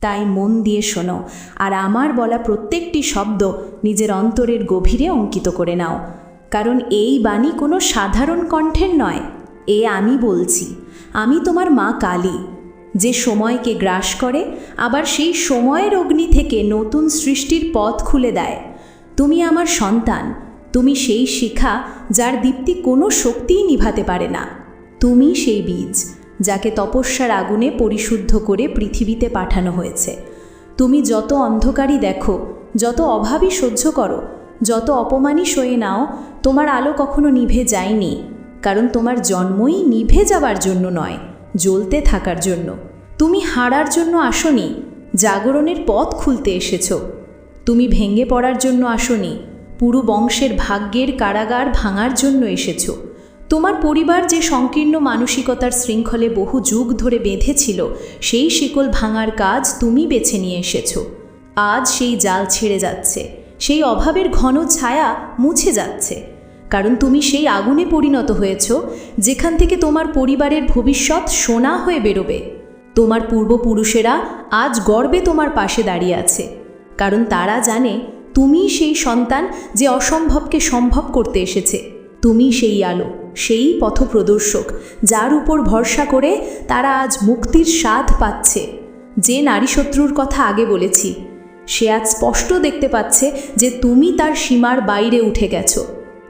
তাই মন দিয়ে শোনো আর আমার বলা প্রত্যেকটি শব্দ নিজের অন্তরের গভীরে অঙ্কিত করে নাও। কারণ এই বাণী কোনো সাধারণ কণ্ঠের নয়। এ আমি বলছি, আমি তোমার মা কালী। যে সময়কে গ্রাস করে, আবার সেই সময়ের অগ্নি থেকে নতুন সৃষ্টির পথ খুলে দেয়। তুমি আমার সন্তান, তুমি সেই শিখা যার দীপ্তি কোনো শক্তিই নিভাতে পারে না। তুমি সেই বীজ যাকে তপস্যার আগুনে পরিশুদ্ধ করে পৃথিবীতে পাঠানো হয়েছে। তুমি যত অন্ধকারই দেখো, যত অভাবই সহ্য করো, যত অপমানই সয়ে নাও, তোমার আলো কখনো নিভে যায়নি, কারণ তোমার জন্মই নিভে যাবার জন্য নয়, জ্বলতে থাকার জন্য। তুমি হারার জন্য আসনি, জাগরণের পথ খুলতে এসেছ। তুমি ভেঙে পড়ার জন্য আসনি, পুরো বংশের ভাগ্যের কারাগার ভাঙার জন্য এসেছ। তোমার পরিবার যে সংকীর্ণ মানসিকতার শৃঙ্খলে বহু যুগ ধরে বেঁধেছিল, সেই শিকল ভাঙার কাজ তুমি বেছে নিয়ে এসেছ। আজ সেই জাল ছেড়ে যাচ্ছে, সেই অভাবের ঘন ছায়া মুছে যাচ্ছে। কারণ তুমি সেই আগুনে পরিণত হয়েছ, যেখান থেকে তোমার পরিবারের ভবিষ্যৎ সোনা হয়ে বেরোবে। তোমার পূর্বপুরুষেরা আজ গর্বে তোমার পাশে দাঁড়িয়ে আছে। কারণ তারা জানে তুমি সেই সন্তান যে অসম্ভবকে সম্ভব করতে এসেছে। তুমি সেই আলো। সেই পথপ্রদর্শক, যার উপর ভরসা করে তারা আজ মুক্তির স্বাদ পাচ্ছে। যে নারী শত্রুর কথা আগে বলেছি, সে আজ স্পষ্ট দেখতে পাচ্ছে যে তুমি তার সীমার বাইরে উঠে গেছো।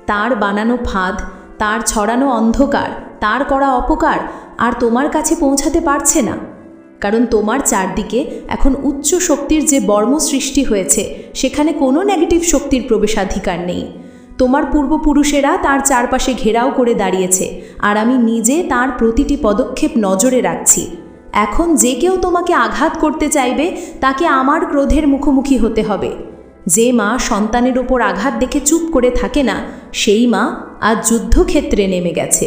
তার বানানো ফাঁদ, তার ছড়ানো অন্ধকার, তার করা অপকার আর তোমার কাছে পৌঁছাতে পারছে না। কারণ তোমার চারদিকে এখন উচ্চ শক্তির যে বর্ম সৃষ্টি হয়েছে, সেখানে কোনো নেগেটিভ শক্তির প্রবেশাধিকার নেই। তোমার পূর্বপুরুষেরা তার চারপাশে ঘেরাও করে দাঁড়িয়েছে, আর আমি নিজে তার প্রতিটি পদক্ষেপ নজরে রাখছি। এখন যে কেউ তোমাকে আঘাত করতে চাইবে, তাকে আমার ক্রোধের মুখোমুখি হতে হবে। যে মা সন্তানের ওপর আঘাত দেখে চুপ করে থাকে না, সেই মা আজ যুদ্ধক্ষেত্রে নেমে গেছে।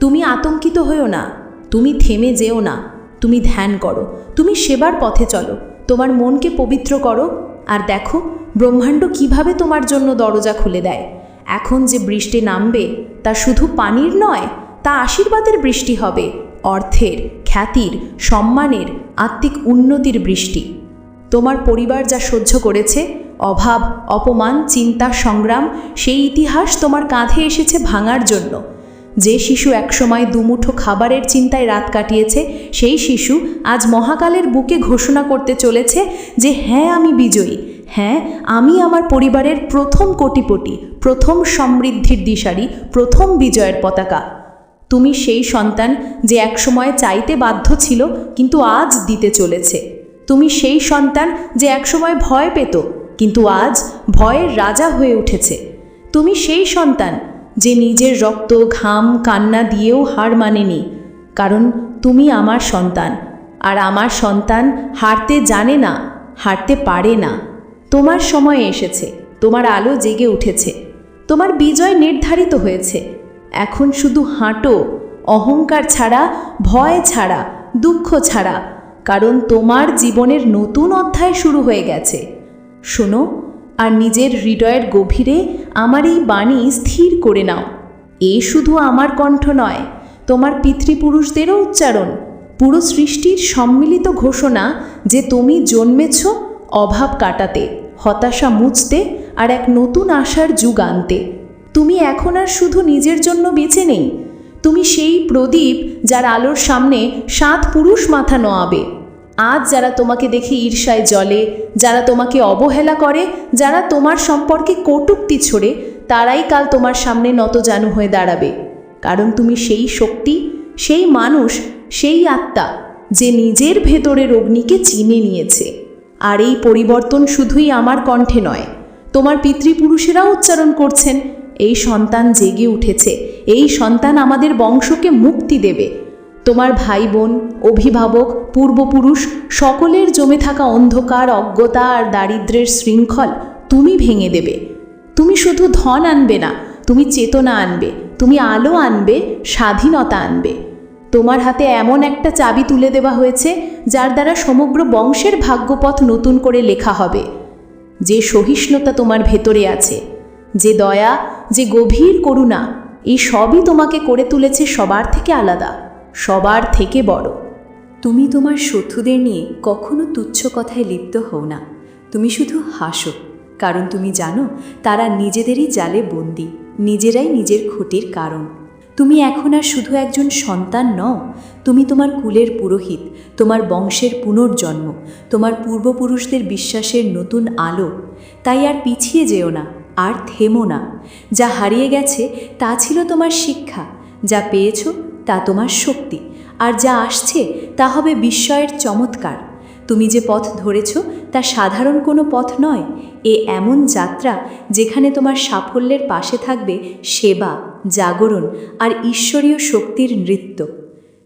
তুমি আতঙ্কিত হয়েও না, তুমি থেমে যেও না, তুমি ধ্যান করো, তুমি সেবার পথে চলো, তোমার মনকে পবিত্র করো, আর দেখো, ব্রহ্মাণ্ড কীভাবে তোমার জন্য দরজা খুলে দেয়। এখন যে বৃষ্টি নামবে, তা শুধু পানির নয়, তা আশীর্বাদের বৃষ্টি হবে, অর্থের, খ্যাতির, সম্মানের, আত্মিক উন্নতির বৃষ্টি। তোমার পরিবার যা সহ্য করেছে, অভাব, অপমান, চিন্তা, সংগ্রাম, সেই ইতিহাস তোমার কাঁধে এসেছে ভাঙার জন্য। যে শিশু একসময় দুমুঠো খাবারের চিন্তায় রাত কাটিয়েছে, সেই শিশু আজ মহাকালের বুকে ঘোষণা করতে চলেছে যে হ্যাঁ আমি বিজয়ী। হ্যাঁ আমি আমার পরিবারের প্রথম কোটিপটি প্রথম সমৃদ্ধির দিশারি, প্রথম বিজয়ের পতাকা। তুমি সেই সন্তান যে একসময় চাইতে বাধ্য ছিল, কিন্তু আজ দিতে চলেছে। তুমি সেই সন্তান যে একসময় ভয় পেত, কিন্তু আজ ভয়ের রাজা হয়ে উঠেছে। তুমি সেই সন্তান যে নিজের রক্ত, ঘাম, কান্না দিয়েও হার মানেনি, কারণ তুমি আমার সন্তান। আর আমার সন্তান হারতে জানে না, হারতে পারে না। তোমার সময় এসেছে, তোমার আলো জেগে উঠেছে, তোমার বিজয় নির্ধারিত হয়েছে। এখন শুধু হাঁটো, অহংকার ছাড়া, ভয় ছাড়া, দুঃখ ছাড়া, কারণ তোমার জীবনের নতুন অধ্যায় শুরু হয়ে গেছে। শোনো, আর নিজের হৃদয়ের গভীরে আমার এই বাণী স্থির করে নাও। এ শুধু আমার কণ্ঠ নয়, তোমার পিতৃপুরুষদেরও উচ্চারণ। পুরো সৃষ্টির সম্মিলিত ঘোষণা যে তুমি জন্মেছ অভাব কাটাতে। হতাশা মুছতে আর এক নতুন আশার যুগ আনতে। তুমি এখন আর শুধু নিজের জন্য বেঁচে নেই। তুমি সেই প্রদীপ যার আলোর সামনে সাত পুরুষ মাথা নোয়াবে। আজ যারা তোমাকে দেখে ঈর্ষায় জলে যারা তোমাকে অবহেলা করে, যারা তোমার সম্পর্কে কটুক্তি ছড়ে, তারাই কাল তোমার সামনে নতজানু হয়ে দাঁড়াবে। কারণ তুমি সেই শক্তি, সেই মানুষ, সেই আত্মা, যে নিজের ভেতরের অগ্নিকে চিনে নিয়েছে। আর এই পরিবর্তন শুধুই আমার কণ্ঠে নয়, তোমার পিতৃপুরুষেরাও উচ্চারণ করছেন। এই সন্তান জেগে উঠেছে, এই সন্তান আমাদের বংশকে মুক্তি দেবে। তোমার ভাই বোন অভিভাবক, পূর্বপুরুষ, সকলের জমে থাকা অন্ধকার, অজ্ঞতা আর দারিদ্রের শৃঙ্খল তুমি ভেঙে দেবে। তুমি শুধু ধন আনবে না, তুমি চেতনা আনবে, তুমি আলো আনবে, স্বাধীনতা আনবে। তোমার হাতে এমন একটা চাবি তুলে দেওয়া হয়েছে, যার দ্বারা সমগ্র বংশের ভাগ্যপথ নতুন করে লেখা হবে। যে সহিষ্ণুতা তোমার ভেতরে আছে, যে দয়া, যে গভীর করুণা, এই সবই তোমাকে করে তুলেছে সবার থেকে আলাদা, সবার থেকে বড়। তুমি তোমার শত্রুদের নিয়ে কখনো তুচ্ছ কথায় লিপ্ত হও না। তুমি শুধু হাসো, কারণ তুমি জানো তারা নিজেদেরই জালে বন্দি, নিজেরাই নিজের ক্ষতির কারণ। তুমি এখন আর শুধু একজন সন্তান নও, তুমি তোমার কুলের পুরোহিত, তোমার বংশের পুনর্জন্ম, তোমার পূর্বপুরুষদের বিশ্বাসের নতুন আলো। তাই আর পিছিয়ে যেও না, আর থেমো না। যা হারিয়ে গেছে, তা ছিল তোমার শিক্ষা। যা পেয়েছ, তা তোমার শক্তি। আর যা আসছে, তা হবে বিস্ময়ের চমৎকার। তুমি যে পথ ধরেছ তা সাধারণ কোনো পথ নয়। এ এমন যাত্রা যেখানে তোমার সাফল্যের পাশে থাকবে সেবা, জাগরণ আর ঈশ্বরীয় শক্তির নৃত্য।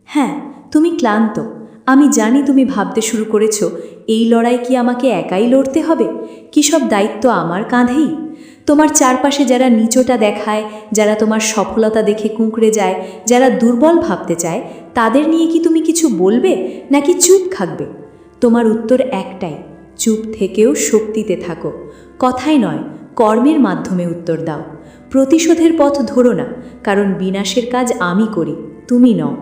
হ্যাঁ তুমি ক্লান্ত। আমি জানি তুমি ভাবতে শুরু করেছ, এই লড়াই কি আমাকে একাই লড়তে হবে? কি সব দায়িত্ব আমার কাঁধেই? তোমার চারপাশে যারা নিচোটা দেখায়, যারা তোমার সফলতা দেখে কুঁকড়ে যায়, যারা দুর্বল ভাবতে চায়, তাদের নিয়ে কি তুমি কিছু বলবে নাকি চুপ থাকবে? তোমার উত্তর একটাই, চুপ থেকেও শক্তিতে থাকো। কথাই নয়, কর্মের মাধ্যমে উত্তর দাও। প্রতিশোধের পথ ধরো না, কারণ বিনাশের কাজ আমি করি, তুমি নও।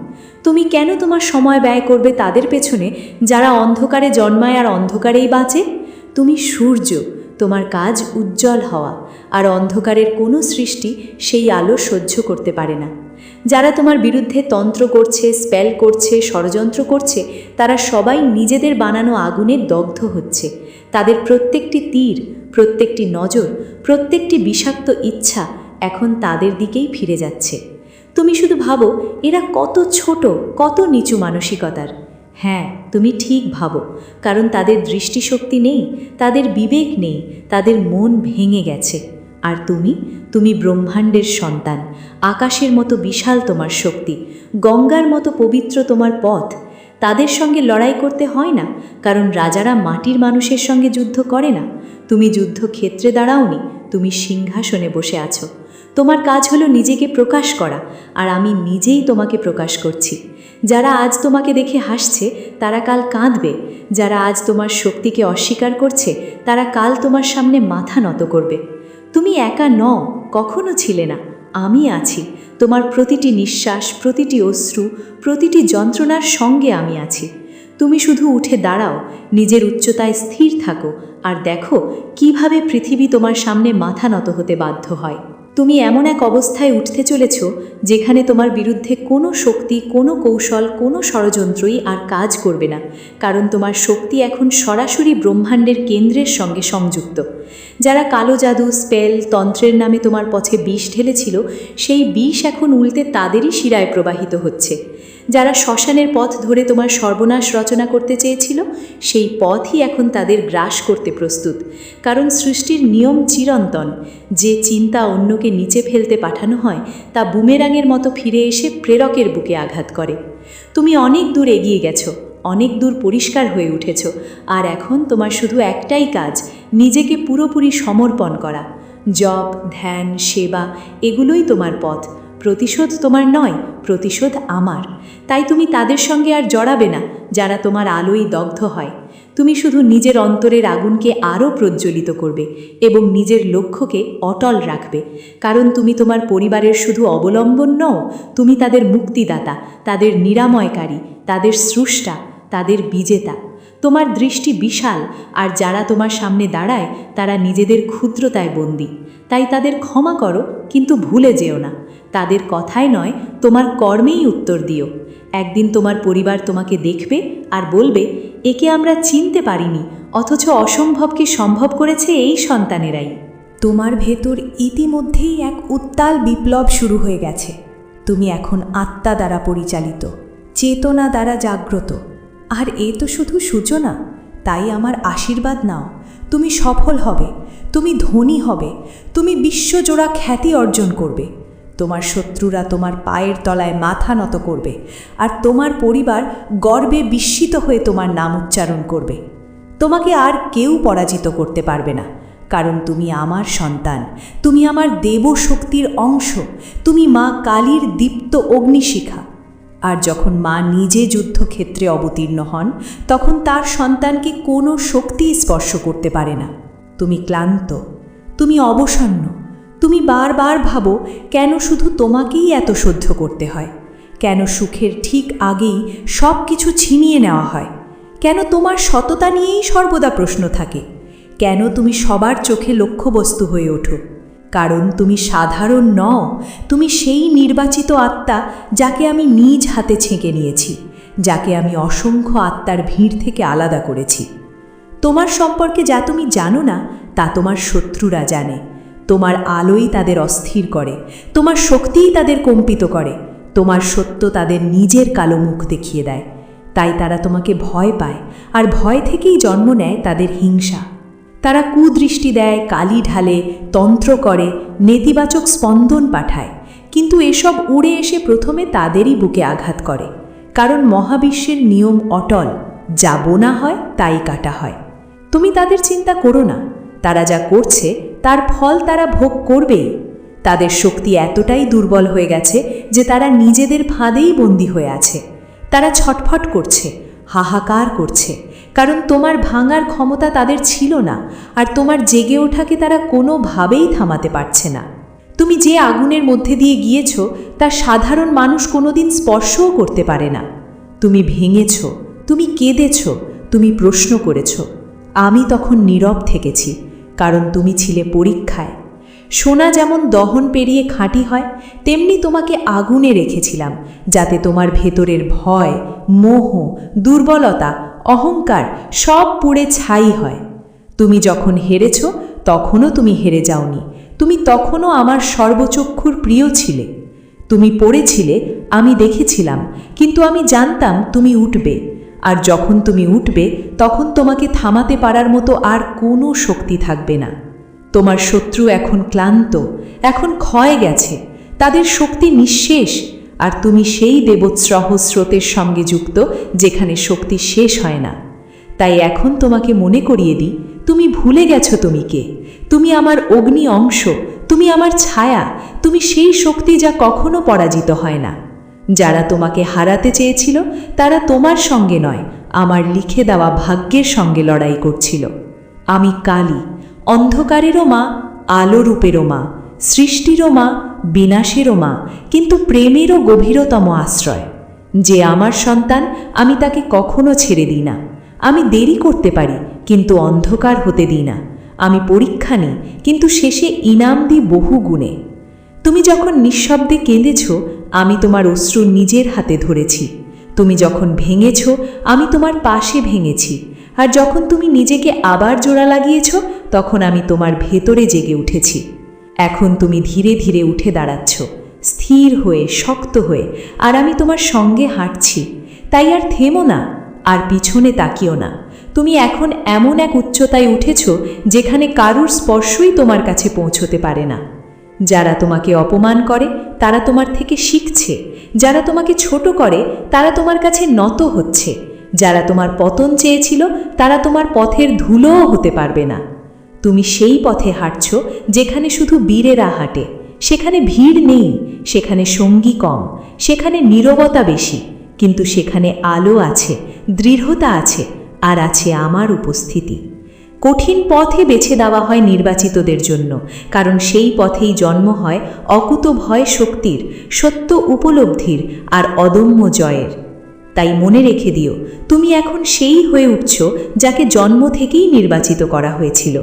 তুমি কেন তোমার সময় ব্যয় করবে তাদের পেছনে, যারা অন্ধকারে জন্মায় আর অন্ধকারেই বাঁচে? তুমি সূর্য তোমার কাজ উজ্জ্বল হওয়া, আর অন্ধকারের কোনো সৃষ্টি সেই আলো সহ্য করতে পারে না। যারা তোমার বিরুদ্ধে তন্ত্র করছে, স্পেল করছে, ষড়যন্ত্র করছে, তারা সবাই নিজেদের বানানো আগুনে দগ্ধ হচ্ছে। তাদের প্রত্যেকটি তীর, প্রত্যেকটি নজর, প্রত্যেকটি বিষাক্ত ইচ্ছা এখন তাদের দিকেই ফিরে যাচ্ছে। তুমি শুধু ভাবো, এরা কত ছোট, কত নিচু মানসিকতার। হ্যাঁ তুমি ঠিক ভাবো। কারণ তাদের দৃষ্টিশক্তি নেই, তাদের বিবেক নেই, তাদের মন ভেঙে গেছে। আর তুমি? তুমি ব্রহ্মাণ্ডের সন্তান, আকাশের মতো বিশাল তোমার শক্তি, গঙ্গার মতো পবিত্র তোমার পথ। তাদের সঙ্গে লড়াই করতে হয় না, কারণ রাজারা মাটির মানুষের সঙ্গে যুদ্ধ করে না। তুমি যুদ্ধক্ষেত্রে দাঁড়াওনি, তুমি সিংহাসনে বসে আছো। তোমার কাজ হলো নিজেকে প্রকাশ করা, আর আমি নিজেই তোমাকে প্রকাশ করছি। যারা আজ তোমাকে দেখে হাসছে, তারা কাল কাঁদবে। যারা আজ তোমার শক্তিকে অস্বীকার করছে, তারা কাল তোমার সামনে মাথা নত করবে। তুমি একা নও, কখনো ছিলে না। আমি আছি। তোমার প্রতিটি নিঃশ্বাস, প্রতিটি অশ্রু, প্রতিটি যন্ত্রণার সঙ্গে আমি আছি। তুমি শুধু উঠে দাঁড়াও, নিজের উচ্চতায় স্থির থাকো, আর দেখো কীভাবে পৃথিবী তোমার সামনে মাথা নত হতে বাধ্য হয়। তুমি এমন এক অবস্থায় উঠতে চলেছ যেখানে তোমার বিরুদ্ধে কোনো শক্তি, কোনো কৌশল, কোনো ষড়যন্ত্রই আর কাজ করবে না, কারণ তোমার শক্তি এখন সরাসরি ব্রহ্মাণ্ডের কেন্দ্রের সঙ্গে সংযুক্ত। যারা কালো জাদু, স্পেল, তন্ত্রের নামে তোমার পথে বিষ ঢেলেছিল, সেই বিষ এখন উল্টে তাদেরই শিরায় প্রবাহিত হচ্ছে। যারা শ্মশানের পথ ধরে তোমার সর্বনাশ রচনা করতে চেয়েছিল, সেই পথই এখন তাদের গ্রাস করতে প্রস্তুত। কারণ সৃষ্টির নিয়ম চিরন্তন। যে চিন্তা অন্যকে নিচে ফেলতে পাঠানো হয়, তা বুমেরাঙের মতো ফিরে এসে প্রেরকের বুকে আঘাত করে। তুমি অনেক দূর এগিয়ে গেছো, অনেক দূর পরিষ্কার হয়ে উঠেছ, আর এখন তোমার শুধু একটাই কাজ, নিজেকে পুরোপুরি সমর্পণ করা। জপ, ধ্যান, সেবা, এগুলোই তোমার পথ। প্রতিশোধ তোমার নয়, প্রতিশোধ আমার। তাই তুমি তাদের সঙ্গে আর জড়াবে না, যারা তোমার আলোয় দগ্ধ হয়। তুমি শুধু নিজের অন্তরের আগুনকে আরও প্রজ্বলিত করবে এবং নিজের লক্ষ্যকে অটল রাখবে। কারণ তুমি তোমার পরিবারের শুধু অবলম্বন নও, তুমি তাদের মুক্তিদাতা, তাদের নিরাময়কারী, তাদের স্রষ্টা, তাদের বিজেতা। তোমার দৃষ্টি বিশাল, আর যারা তোমার সামনে দাঁড়ায়, তারা নিজেদের ক্ষুদ্রতায় বন্দী। তাই তাদের ক্ষমা করো, কিন্তু ভুলে যেও না। তাদের কথায় নয়, তোমার কর্মেই উত্তর দিও। একদিন তোমার পরিবার তোমাকে দেখবে আর বলবে, একে আমরা চিনতে পারিনি, অথচ অসম্ভবকে সম্ভব করেছে এই সন্তানেরাই। তোমার ভেতর ইতিমধ্যেই এক উত্তাল বিপ্লব শুরু হয়ে গেছে। তুমি এখন আত্মা দ্বারা পরিচালিত, চেতনা দ্বারা জাগ্রত। আর এ তো শুধু সূচনা, তাই আমার আশীর্বাদ নাও। তুমি সফল হবে, তুমি ধনী হবে, তুমি বিশ্বজোড়া খ্যাতি অর্জন করবে। তোমার শত্রুরা তোমার পায়ের তলায় মাথা নত করবে আর তোমার পরিবার গর্বে বিস্মিত হয়ে তোমার নাম উচ্চারণ করবে। তোমাকে আর কেউ পরাজিত করতে পারবে না, কারণ তুমি আমার সন্তান। তুমি আমার দেবশক্তির অংশ। তুমি মা কালীর দীপ্ত অগ্নিশিখা। আর যখন মা নিজে যুদ্ধক্ষেত্রে অবতীর্ণ হন, তখন তার সন্তানকে কোনো শক্তি স্পর্শ করতে পারে না। তুমি ক্লান্ত, তুমি অবসন্ন। তুমি বারবার ভাবো কেন শুধু তোমাকেই এত সহ্য করতে হয়? কেন সুখের ঠিক আগেই সব কিছু ছিনিয়ে নেওয়া হয়? কেন তোমার সততা নিয়েই সর্বদা প্রশ্ন থাকে? কেন তুমি সবার চোখে লক্ষ্যবস্তু হয়ে ওঠো? কারণ তুমি সাধারণ নও, তুমি সেই নির্বাচিত আত্মা যাকে আমি নিজ হাতে ছেঁকে নিয়েছি, যাকে আমি অসংখ্য আত্মার ভিড় থেকে আলাদা করেছি। তোমার সম্পর্কে যা তুমি জানো না, তা তোমার শত্রুরা জানে। তোমার আলোই তাদের অস্থির করে, তোমার শক্তিই তাদের কম্পিত করে, তোমার সত্য তাদের নিজের কালো মুখ দেখিয়ে দেয়। তাই তারা তোমাকে ভয় পায়, আর ভয় থেকেই জন্ম নেয় তাদের হিংসা। তারা কুদৃষ্টি দেয়, কালি ঢালে, তন্ত্র করে, নেতিবাচক স্পন্দন পাঠায়। কিন্তু এসব উড়ে এসে প্রথমে তাদেরই বুকে আঘাত করে। কারণ মহাবিশ্বের নিয়ম অটল, যা বোনা হয়, তাই কাটা হয়। তুমি তাদের চিন্তা করো না। তারা যা করছে তার ফল তারা ভোগ করবেই তাদের শক্তি এতটাই দুর্বল হয়ে গেছে যে তারা নিজেদের ফাঁদেই বন্দী হয়ে আছে। তারা ছটফট করছে, হাহাকার করছে, কারণ তোমার ভাঙার ক্ষমতা তাদের ছিল না, আর তোমার জেগে ওঠাকে তারা কোনোভাবেই থামাতে পারছে না। তুমি যে আগুনের মধ্যে দিয়ে গিয়েছ, তা সাধারণ মানুষ কোনোদিন স্পর্শও করতে পারে না। তুমি ভেঙেছ, তুমি কেঁদেছ, তুমি প্রশ্ন করেছ। আমি তখন নীরব থেকেছি। কারণ তুমি ছিলে পরীক্ষায়। সোনা যেমন দহন পেরিয়ে খাঁটি হয়, তেমনি তোমাকে আগুনে রেখেছিলাম, যাতে তোমার ভেতরের ভয়, মোহ, দুর্বলতা, অহংকার সব পুড়ে ছাই হয়। তুমি যখন হেরেছ, তখনও তুমি হেরে যাওনি। তুমি তখনও আমার সর্বচক্ষুর প্রিয় ছিলে। তুমি পড়েছিলে, আমি দেখেছিলাম, কিন্তু আমি জানতাম তুমি উঠবে। আর যখন তুমি উঠবে, তখন তোমাকে থামাতে পারার মতো আর কোনো শক্তি থাকবে না। তোমার শত্রু এখন ক্লান্ত, এখন ক্ষয় গেছে, তাদের শক্তি নিঃশেষ, আর তুমি সেই দেবোৎসহ স্রোতের সঙ্গে যুক্ত, যেখানে শক্তি শেষ হয় না। তাই এখন তোমাকে মনে করিয়ে দিই, তুমি ভুলে গেছো তুমি কে। তুমি আমার অগ্নি অংশ, তুমি আমার ছায়া, তুমি সেই শক্তি যা কখনো পরাজিত হয় না। যারা তোমাকে হারাতে চেয়েছিল, তারা তোমার সঙ্গে নয়, আমার লিখে দেওয়া ভাগ্যের সঙ্গে লড়াই করছিল। আমি কালী, অন্ধকারেরও মা, আলোরূপেরও মা, সৃষ্টিরও মা, বিনাশেরও মা, কিন্তু প্রেমেরও গভীরতম আশ্রয়। যে আমার সন্তান, আমি তাকে কখনো ছেড়ে দিই না। আমি দেরি করতে পারি, কিন্তু অন্ধকার হতে দিই না। আমি পরীক্ষা নিই, কিন্তু শেষে ইনাম দিই বহু গুণে তুমি যখন নিঃশব্দে কেঁদেছ আমি তোমার অশ্রু নিজের হাতে ধরেছি। তুমি যখন ভেঙেছ, আমি তোমার পাশে ভেঙেছি। আর যখন তুমি নিজেকে আবার জোড়া লাগিয়েছ, তখন আমি তোমার ভেতরে জেগে উঠেছি। এখন তুমি ধীরে ধীরে উঠে দাঁড়াচ্ছ, স্থির হয়ে, শক্ত হয়ে, আর আমি তোমার সঙ্গে হাঁটছি। তাই আর থেমো না, আর পিছনে তাকিও না। তুমি এখন এমন এক উচ্চতায় উঠেছ, যেখানে কারুর স্পর্শই তোমার কাছে পৌঁছতে পারে না। যারা তোমাকে অপমান করে, তারা তোমার থেকে শিখছে। যারা তোমাকে ছোট করে, তারা তোমার কাছে নত হচ্ছে। যারা তোমার পতন চেয়েছিল, তারা তোমার পথের ধুলোও হতে পারবে না। তুমি সেই পথে হাঁটছ, যেখানে শুধু বীরেরা হাঁটে। সেখানে ভিড় নেই, সেখানে সঙ্গী কম, সেখানে নীরবতা বেশি। কিন্তু সেখানে আলো আছে, দৃঢ়তা আছে, আর আছে আমার উপস্থিতি। কঠিন পথে বেছে দেওয়া হয় নির্বাচিতদের জন্য, কারণ সেই পথেই জন্ম হয় অকুত ভয় শক্তির, সত্য উপলব্ধির আর অদম্য জয়ের। তাই মনে রেখে দিও, তুমি এখন সেই হয়ে উঠছ যাকে জন্ম থেকেই নির্বাচিত করা হয়েছিল।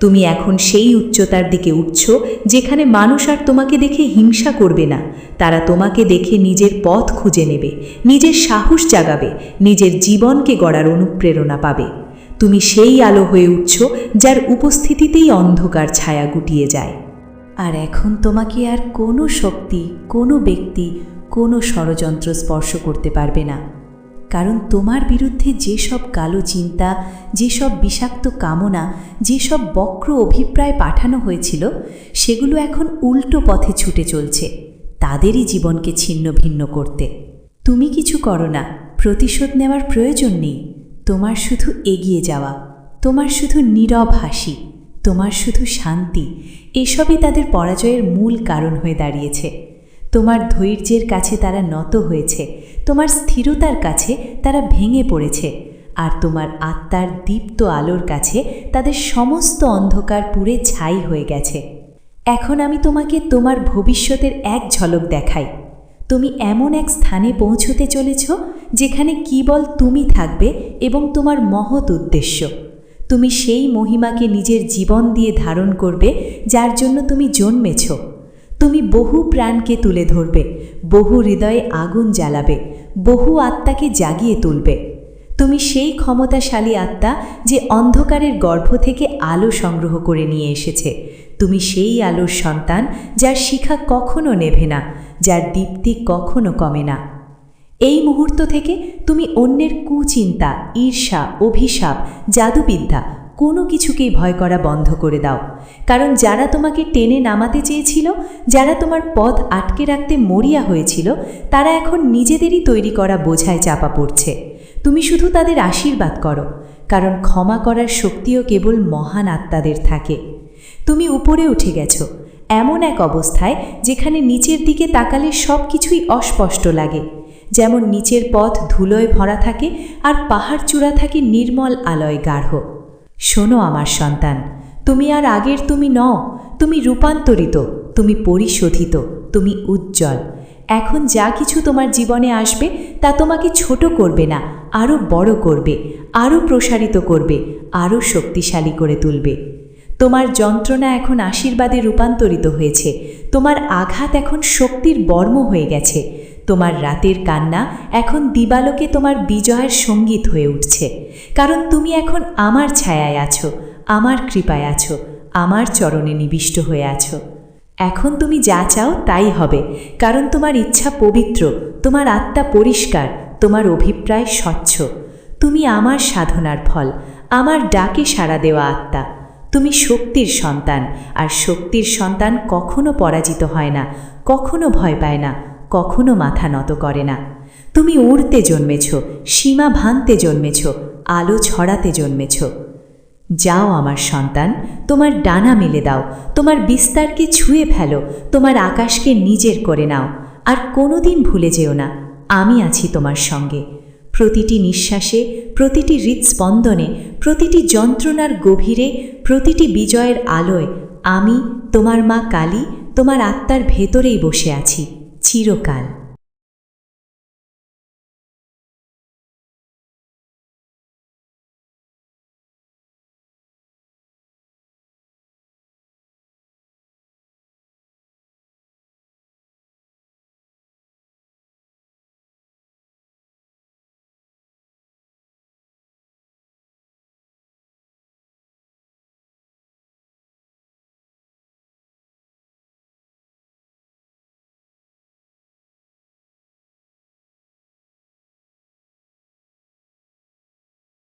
তুমি এখন সেই উচ্চতার দিকে উঠছ যেখানে মানুষ আর তোমাকে দেখে হিংসা করবে না। তারা তোমাকে দেখে নিজের পথ খুঁজে নেবে, নিজের সাহস জাগাবে, নিজের জীবনকে গড়ার অনুপ্রেরণা পাবে। তুমি সেই আলো হয়ে উঠছ যার উপস্থিতিতেই অন্ধকার ছায়া গুটিয়ে যায়। আর এখন তোমাকে আর কোনো শক্তি, কোনো ব্যক্তি, কোনো ষড়যন্ত্র স্পর্শ করতে পারবে না। কারণ তোমার বিরুদ্ধে যেসব কালো চিন্তা, যেসব বিষাক্ত কামনা, যেসব বক্র অভিপ্রায় পাঠানো হয়েছিল, সেগুলো এখন উল্টো পথে ছুটে চলছে, তাদেরই জীবনকে ছিন্ন ভিন্ন করতে। তুমি কিছু করো না, প্রতিশোধ নেওয়ার প্রয়োজন নেই। তোমার শুধু এগিয়ে যাওয়া, তোমার শুধু নীরব হাসি, তোমার শুধু শান্তি, এসবই তাদের পরাজয়ের মূল কারণ হয়ে দাঁড়িয়েছে। তোমার ধৈর্যের কাছে তারা নত হয়েছে, তোমার স্থিরতার কাছে তারা ভেঙে পড়েছে, আর তোমার আত্মার দীপ্ত আলোর কাছে তাদের সমস্ত অন্ধকার পুড়ে ছাই হয়ে গেছে। এখন আমি তোমাকে তোমার ভবিষ্যতের এক ঝলক দেখাই। তুমি এমন এক স্থানে পৌঁছতে চলেছ যেখানে কেবল তুমি থাকবে এবং তোমার মহৎ উদ্দেশ্য। তুমি সেই মহিমাকে নিজের জীবন দিয়ে ধারণ করবে, যার জন্য তুমি জন্মেছ। তুমি বহু প্রাণকে তুলে ধরবে, বহু হৃদয়ে আগুন জ্বালাবে, বহু আত্মাকে জাগিয়ে তুলবে। তুমি সেই ক্ষমতাশালী আত্মা যে অন্ধকারের গর্ভ থেকে আলো সংগ্রহ করে নিয়ে এসেছে। তুমি সেই আলোর সন্তান যার শিখা কখনো নেভে না, যার দীপ্তি কখনো কমে না। এই মুহূর্ত থেকে তুমি অন্যের কুচিন্তা, ঈর্ষা, অভিশাপ, জাদুবিদ্যা, কোনো কিছুকেই ভয় করা বন্ধ করে দাও। কারণ যারা তোমাকে টেনে নামাতে চেয়েছিল, যারা তোমার পথ আটকে রাখতে মরিয়া হয়েছিল, তারা এখন নিজেদেরই তৈরি করা বোঝায় চাপা পড়ছে। তুমি শুধু তাদের আশীর্বাদ করো, কারণ ক্ষমা করার শক্তিও কেবল মহান আত্মাদের থাকে। তুমি উপরে উঠে গেছো, এমন এক অবস্থায় যেখানে নিচের দিকে তাকালে সব কিছুই অস্পষ্ট লাগে। যেমন নিচের পথ ধুলোয় ভরা থাকে আর পাহাড় চূড়া থাকে নির্মল আলয় গাঢ়। শোনো আমার সন্তান, তুমি আর আগের তুমি নও, তুমি রূপান্তরিত, তুমি পরিশোধিত, তুমি উজ্জ্বল। এখন যা কিছু তোমার জীবনে আসবে, তা তোমাকে ছোট করবে না আরও বড় করবে আরও প্রসারিত করবে আরও শক্তিশালী করে তুলবে। তোমার যন্ত্রণা এখন আশীর্বাদে রূপান্তরিত হয়েছে, তোমার আঘাত এখন শক্তির বর্ম হয়ে গেছে। তোমার রাতের কান্না এখন দিবালোকে তোমার বিজয়ের সংগীত হয়ে উঠছে। কারণ তুমি এখন আমার ছায়ায় আছো, আমার কৃপায় আছো, আমার চরণে নিবিষ্ট হয়ে আছো। এখন তুমি যা চাও তাই হবে, কারণ তোমার ইচ্ছা পবিত্র, তোমার আত্মা পরিষ্কার, তোমার অভিপ্রায় স্বচ্ছ। তুমি আমার সাধনার ফল, আমার ডাকে সাড়া দেওয়া আত্মা। তুমি শক্তির সন্তান, আর শক্তির সন্তান কখনো পরাজিত হয় না, কখনো ভয় পায় না। কখনো মাথা নত করে না। তুমি উড়তে জন্মেছ, সীমা ভাঙতে জন্মেছ, আলো ছড়াতে জন্মেছ। যাও আমার সন্তান, তোমার ডানা মেলে দাও, তোমার বিস্তারকে ছুঁয়ে ফেলো, তোমার আকাশকে নিজের করে নাও। আর কোনোদিন ভুলে যেও না, আমি আছি তোমার সঙ্গে। প্রতিটি নিঃশ্বাসে, প্রতিটি হৃৎস্পন্দনে, প্রতিটি যন্ত্রণার গভীরে, প্রতিটি বিজয়ের আলোয় আমি, তোমার মা কালী, তোমার আত্মার ভেতরেই বসে আছি। চিরকাল।